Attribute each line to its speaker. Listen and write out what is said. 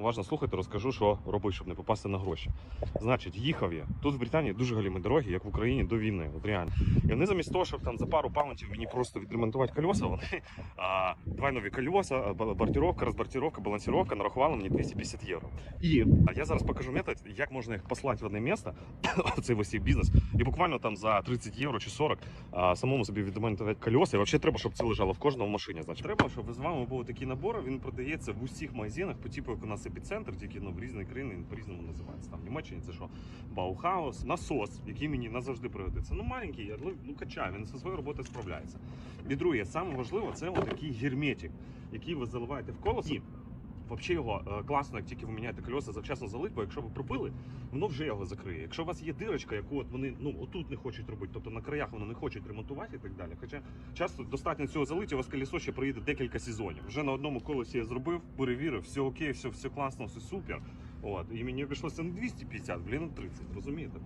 Speaker 1: Уважно слухайте, розкажу, що робити, щоб не попасти на гроші. Значить, їхав я. Тут в Британії дуже галіми дороги, як в Україні до війни. От реально. І вони замість того, щоб там за пару паунтів мені просто відремонтувати кольоса, вони а, два нові кольоса, а, ба- бортировка, розбортировка, балансировка нарахували мені 250 євро. І а я зараз покажу метод, як можна їх послати в одне місце, цей цей бізнес, і буквально там за 30 євро чи 40 а, самому собі відремонтувати кольоса. І взагалі треба, щоб це лежало в кожному машині. Значить, треба, щоб з вами був такий набор. Він продається в усіх магазинах, по типу як у нас епіцентр, тільки ну, в різні країни він по-різному називається. Там в Німеччині це що? Баухаус, насос, який мені назавжди пригодиться. Ну маленький, але ну качає, він зі своєю роботою справляється. І друге, саме важливо, це отакий герметик, який ви заливаєте в колесо. Взагалі його е, класно, як тільки ви міняєте кольоса, завчасно залить, бо якщо ви пропили, воно вже його закриє. Якщо у вас є дирочка, яку от вони ну отут не хочуть робити, тобто на краях вони не хочуть ремонтувати і так далі. Хоча часто достатньо цього залиття, у вас колесо ще проїде декілька сезонів. Вже на одному колесі я зробив, перевірив, все окей, все, все класно, все супер. От і мені обійшлося не 250, блін, а 30, розумієте?